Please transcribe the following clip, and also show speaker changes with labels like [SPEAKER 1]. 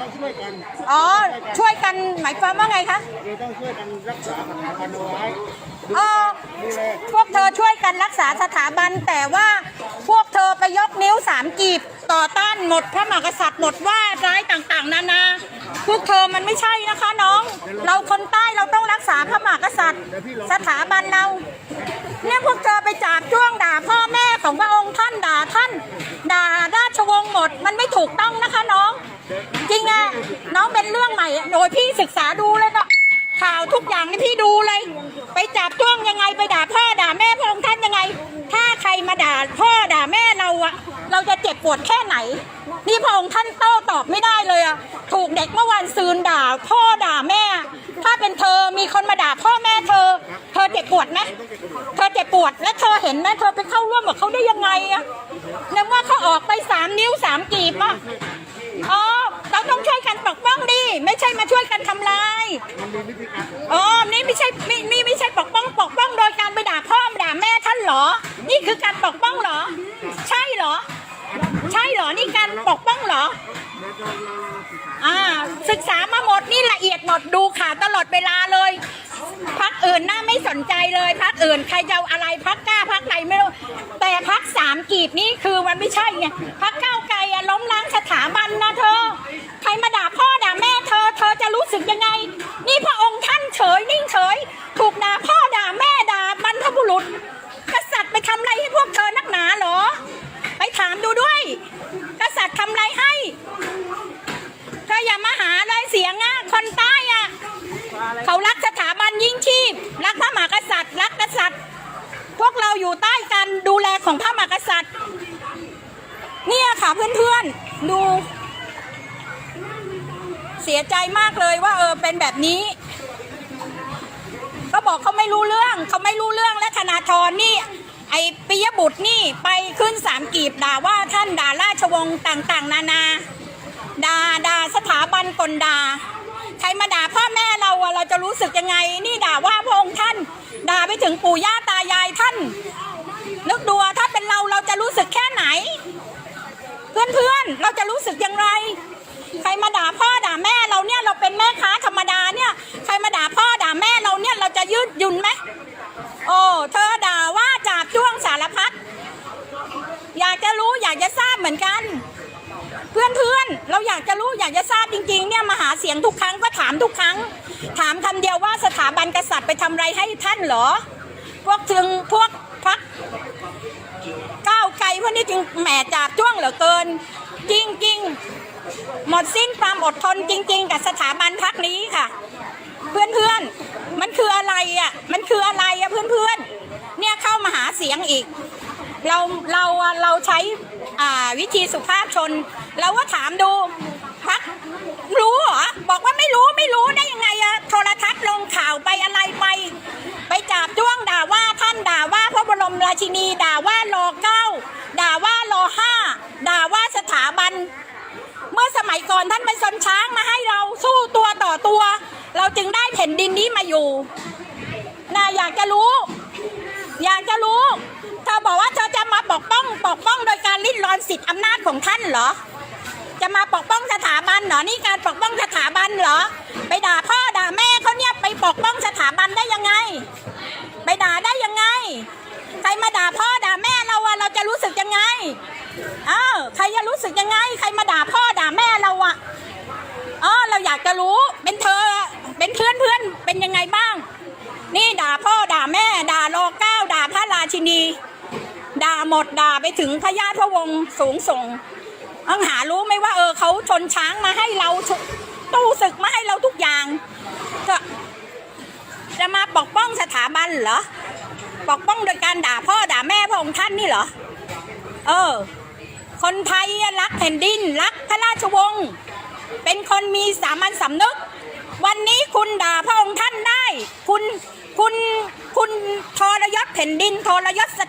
[SPEAKER 1] ต้องช่วยกัน
[SPEAKER 2] อ๋อ ช่วยกันหมายความว่าไงคะ
[SPEAKER 1] เราต้องช่วยกันรักษาสถาบันเอาไว้
[SPEAKER 2] อ๋อพวกเธอช่วยกันรักษาสถาบันแต่ว่าพวกเธอไปยกนิ้วสามกีบต่อต้านหมดพระมหากษัตริย์หมดว่าร้ายต่างๆ นานา พวกเธอมันไม่ใช่นะคะน้อง เราคนใต้เราต้องรักษาพระมหากษัตริย์ สถาบันเรา เนี่ยพวกเธอไปจับจ้วงด่าพ่อแม่ของพระองค์ท่านด่าท่าน ด่าราชวงศ์หมดมันไม่ถูกต้องนะ ดยพี่ศึกษาดูเลยนะข่าวทุกอย่างนี่พี่ดูเลย ไปจับจ้วงยังไงไปด่าพ่อด่าแม่พระองค์ท่านยังไง ถ้าใครมาด่าพ่อด่าแม่เราอะเราจะเจ็บปวดแค่ไหน นี่พระองค์ท่านโต้ตอบไม่ได้เลยอะถูกเด็กเมื่อวันซืนด่า พ่อด่าแม่ ถ้าเป็นเธอมีคนมาด่าพ่อแม่เธอ เธอเจ็บปวดไหมเธอเจ็บปวดและเธอเห็นไหมเธอไปเข้าร่วมกับเขาได้ยังไงอะในเมื่อเขาออกไปสามนิ้วสามกีบอะอ๋อ ต้องช่วยกันปกป้องดิไม่ใช่มาช่วยกันทำลายอ๋อนี่ไม่ใช่ไม่ไม่ไม่ใช่ปกป้องปกป้องโดยการไปด่าพ่อด่าแม่ท่านเหรอ นี่คือการปกป้องเหรอ ใช่เหรอ ใช่เหรอนี่การปกป้องเหรออ่าศึกษามาหมดนี่ละเอียดหมดดูข่าวตลอดเวลาเลยพักอื่นน่าไม่สนใจเลยพักอื่นใครจะอะไรพักกล้าพักไหนไม่รู้แต่พักสามกีบนี่คือมันไม่ใช่ไงพักเก้าไกลล้มล้างสถาบันนะเธอ ใครมาด่าพ่อด่าแม่เธอ เธอจะรู้สึกยังไง นี่พระองค์ท่านเฉยนิ่งเฉย ถูกด่าพ่อด่าแม่ด่าบรรพบุรุษ กษัตริย์ไปทำอะไรให้พวกเธอนักหนาเหรอ ไปถามดูด้วย กษัตริย์ทำอะไรให้ เธออย่ามาหาเลยเสียงอะ คนใต้อะ เขารักสถาบันยิ่งชีพ รักพระมหากษัตริย์ รักกษัตริย์ พวกเราอยู่ใต้ การดูแลของพระมหากษัตริย์ เนี่ยค่ะเพื่อนๆ ดู เสียใจมากเลยว่าเออเป็นแบบนี้ ก็บอกเขาไม่รู้เรื่องเขาไม่รู้เรื่องและธนาธรนี่ ไอปิยบุตรนี่ไปขึ้นสามกีบด่าว่าท่านด่าราชวงศ์ต่างๆ นานาด่าด่าสถาบันกลด่าใครมาด่าพ่อแม่เราอะเราจะรู้สึกยังไง นี่ด่าว่าพระองค์ท่าน ด่าไปถึงปู่ย่าตายายท่าน กดูถ้าเป็นเราเราจะรู้สึกแค่ไหน เพื่อนๆ เราจะรู้สึกอย่างไร ใครมาด่าพ่อด่าแม่เราเนี่ยเราเป็นแม่ค้าธรรมดาเนี่ย ใครมาด่าพ่อด่าแม่เราเนี่ยเราจะยืดหยุ่นไหมโอ้เธอด่าว่าจากจ้วงสารพัดอยากจะรู้อยากจะทราบเหมือนกัน เพื่อนๆเราอยากจะรู้อยากจะทราบจริงๆเนี่ยมาหาเสียงทุกครั้งก็ถามทุกครั้ง ถามคำเดียวว่าสถาบันกษัตริย์ไปทำอะไรให้ท่านเหรอ พวกถึงพวกพักาวไกลพวกนี้จึง แหมจับจ้วงเหลือเกิน จริงๆหมดสิ้นความอดทนจริง ๆ กับสถาบันพักนี้ค่ะ เพื่อนๆ มันคืออะไรอะมันคืออะไรอะเพื่อนๆ เนี่ยเข้ามาหาเสียงอีก เราเราเราใช้อ่าวิธีสุภาพชน เราก็ถามดูพักรู้เหรอบอกว่าไม่รู้ไม่รู้ได้ยังไงอะโทรทัศน์ลงข่าวไปอะไรไป ไปจับจ้วงด่าว่าท่านด่าว่าพระบรมราชินีด่าว่ารอเก้าด่าว่ารอห้าด่าว่าสถาบัน เมื่อ สมัยก่อนท่านเป็นชนช้างมาให้เราสู้ตัวต่อตัว เราจึงได้แผ่นดินนี้มาอยู่นาอยากจะรู้ อยากจะรู้เธอบอกว่าเธอจะมาปกป้องปกป้องโดยการลิ้นรอนสิทธิอำนาจของท่านเหรอ จะมาปกป้องสถาบันเหรอนี่การปกป้องสถาบันเหรอ ไปด่าพ่อด่าแม่เขาเนี่ยไปปกป้องสถาบันได้ยังไง ไปด่าได้ยังไงใครมาด่าพ่อด่าแม่เราอะเราจะรู้สึกยังไง เอ้าใครจะรู้สึกยังไง ใครมาด่าพ่อด่าแม่เราอะอ๋อเรากจะรู้เป็นเธอเป็นเพื่อนเพื่อนเป็นยังไงบ้าง นี่ด่าพ่อด่าแม่ ด่ารอเก้าด่าพระราชินี ด่าหมดด่าไปถึงพระญาติพระวงศ์สูงส่งอังหารู้ไหมว่า เออเขาชนช้างมาให้เราตู้ศึกมาให้เราทุกอย่างก็จะมาปกป้องสถาบันเหรอปกป้องโดยการด่าพ่อด่าแม่พระองค์ท่านนี่เหรอ เออ คนไทยรักแผ่นดิน รักพระราชวงศ์ เป็นคนมีสามัญสำนึก วันนี้คุณด่าพระองค์ท่านได้ คุณคุณคุณทรยศแผ่นดินทรยศส